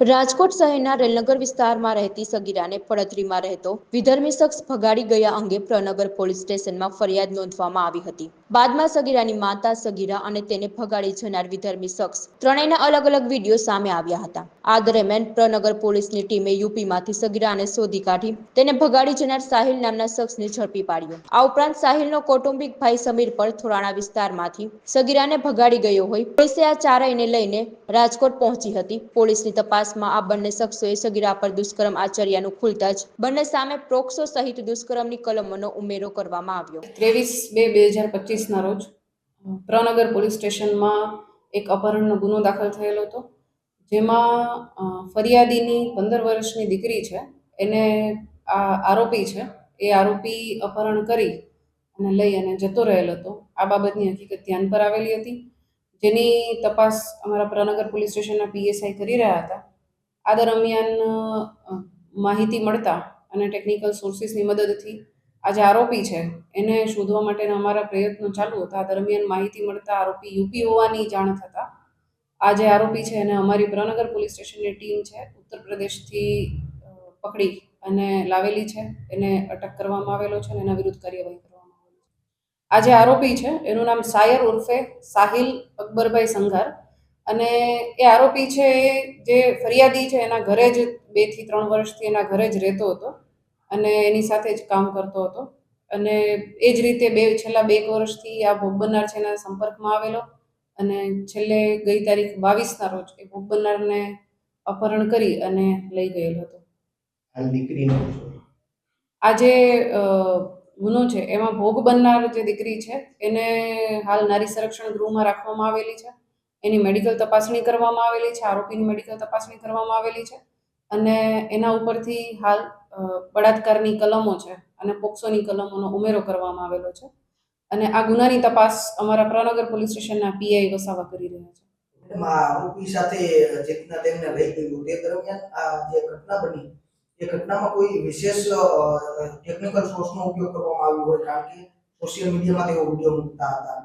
રાજકોટ શહેરના રેલનગર વિસ્તારમાં રહેતી સગીરાને પડતરીમાં રહેતો વિધર્મી શખ્સ ભગાડી ગયા અંગે પ્રનગર પોલીસ સ્ટેશનમાં ફરિયાદ નોંધવામાં આવી હતી. બાદમાં સગીરાની માતા સગીરા અને તેને ભગાડી જનાર વિધર્મી શખ્સ ત્રણેયના અલગ અલગ વીડિયો સામે આવ્યા હતા. આ દરમિયાન પ્રનગર પોલીસની ટીમે યુપીમાંથી સગીરાને શોધી કાઢી તેને ભગાડી જનાર સાહિલ નામના શખ્સને ઝડપી પાડ્યો. આ ઉપરાંત સાહિલનો કૌટુંબિક ભાઈ સમીર પણ થોરાણા વિસ્તારમાંથી સગીરાને ભગાડી ગયો હોય પોલીસે આ ચારેયને લઈને રાજકોટ પહોંચી હતી. પોલીસની તપાસમાં આ બંને શખ્સોએ સગીરા પર દુષ્કર્મ આચર્યાનું ખુલતા જ બંને સામે પ્રોક્સો સહિત દુષ્કર્મની કલમોનો ઉમેરો કરવામાં આવ્યો. ત્રેવીસ બે બે હજાર પચીસના રોજ. પ્રનગર પોલીસ સ્ટેશનમાં એક અપહરણનો ગુનો દાખલ થયેલો હતો, જેમાં ફરિયાદીની પંદર વર્ષની દીકરી છે. એને આ આરોપી છે, એ આરોપી અપહરણ કરી અને લઈ અને જતો રહેલ હતો. આ બાબતની હકીકત ધ્યાન પર આવેલી હતી. જેની તપાસ અમારા પ્રનગર પોલીસ સ્ટેશનના પીએસઆઈ કરી રહ્યા હતા. આ દરમિયાન માહિતી મળતા અને ટેકનિકલ સોર્સિસની મદદથી આ જે આરોપી છે. એને શોધવા માટેના અમારા પ્રયત્નો ચાલુ હતા. દરમિયાન માહિતી મળતા આરોપી યુપી હોવાની જાણ થતાં આ જે આરોપી છે એને અમારી પ્રનગર પોલીસ સ્ટેશનની ટીમ છે, ઉત્તર પ્રદેશથી પકડી અને લાવેલી છે. એને અટક કરવામાં આવેલો છે અને એના વિરુદ્ધ કાર્યવાહી કરવામાં આવેલી છે. આ જે આરોપી છે, એનું નામ સાયર ઉર્ફે સાહિલ અકબરભાઈ સંઘાર અને એ આરોપી છે એ જે ફરિયાદી છે, એના ઘરે જ બેથી ત્રણ વર્ષથી એના ઘરે જ રહેતો હતો. અને એની સાથે જ કામ કરતો હતો. અને એ જ રીતે બે છેલ્લા બે વર્ષથી આ ભોગ બનનાર છે એના સંપર્કમાં આવેલો. અને છેલ્લે ગઈ તારીખ બાવીસના રોજ એ ભોગ બનનારને અપહરણ કરી અને લઈ ગયેલો હતો. આજે ગુનો છે એમાં ભોગ બનનાર જે દીકરી છે એને હાલ નારી સંરક્ષણ ગૃહમાં રાખવામાં આવેલી છે. એની મેડિકલ તપાસણી કરવામાં આવેલી છે આરોપીની મેડિકલ તપાસણી કરવામાં આવેલી છે. અને એના ઉપરથી હાલ બળાત્કારની કલમો છે અને પોક્સોની કલમોનો ઉમેરો કરવામાં આવેલો છે. અને આ ગુનાની તપાસ અમારા પ્રનગર પોલીસ સ્ટેશનના પીઆઈ વસાવા કરી રહ્યા છે. આરોપી સાથે જે રીતના તેમને લઈ ગયું તે દરમિયાન આ જે ઘટના બની એ ઘટનામાં કોઈ વિશેષ ટેકનિકલ સોર્સનો ઉપયોગ કરવામાં આવ્યો હોય કારણ કે સોશિયલ મીડિયામાં તેઓ વીડિયો મૂકતા હતા.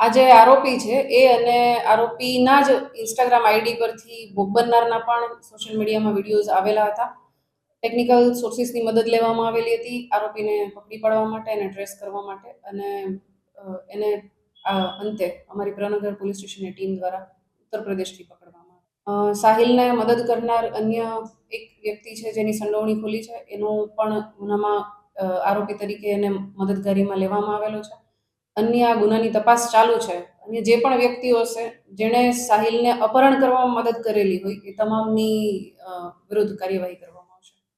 આ જે આરોપી છે એ અને આરોપીના જ ઇન્સ્ટાગ્રામ આઈડી પરથી ભોગ બનનારના પણ સોશિયલ મીડિયામાં વિડીયોઝ આવેલા હતા. ટેકનિકલ સોર્સિસની મદદ લેવામાં આવેલી હતી, આરોપીને પકડી પાડવા માટે અને ટ્રેસ કરવા માટે અને એને અંતે અમારી પ્રનગર પોલીસ સ્ટેશનની ટીમ દ્વારા ઉત્તર પ્રદેશથી પકડવામાં. સાહિલને મદદ કરનાર અન્ય એક વ્યક્તિ છે જેની સંડોવણી ખુલી છે, એનો પણ ગુનામાં આરોપી તરીકે એને મદદગારીમાં લેવામાં આવેલો છે અન્ય આ ગુનાની તપાસ ચાલુ છે અને જે પણ વ્યક્તિઓ છે જેણે સાહિલને અપહરણ કરવામાં મદદ કરેલી હોય, એ તમામની વિરુદ્ધ કાર્યવાહી કરવામાં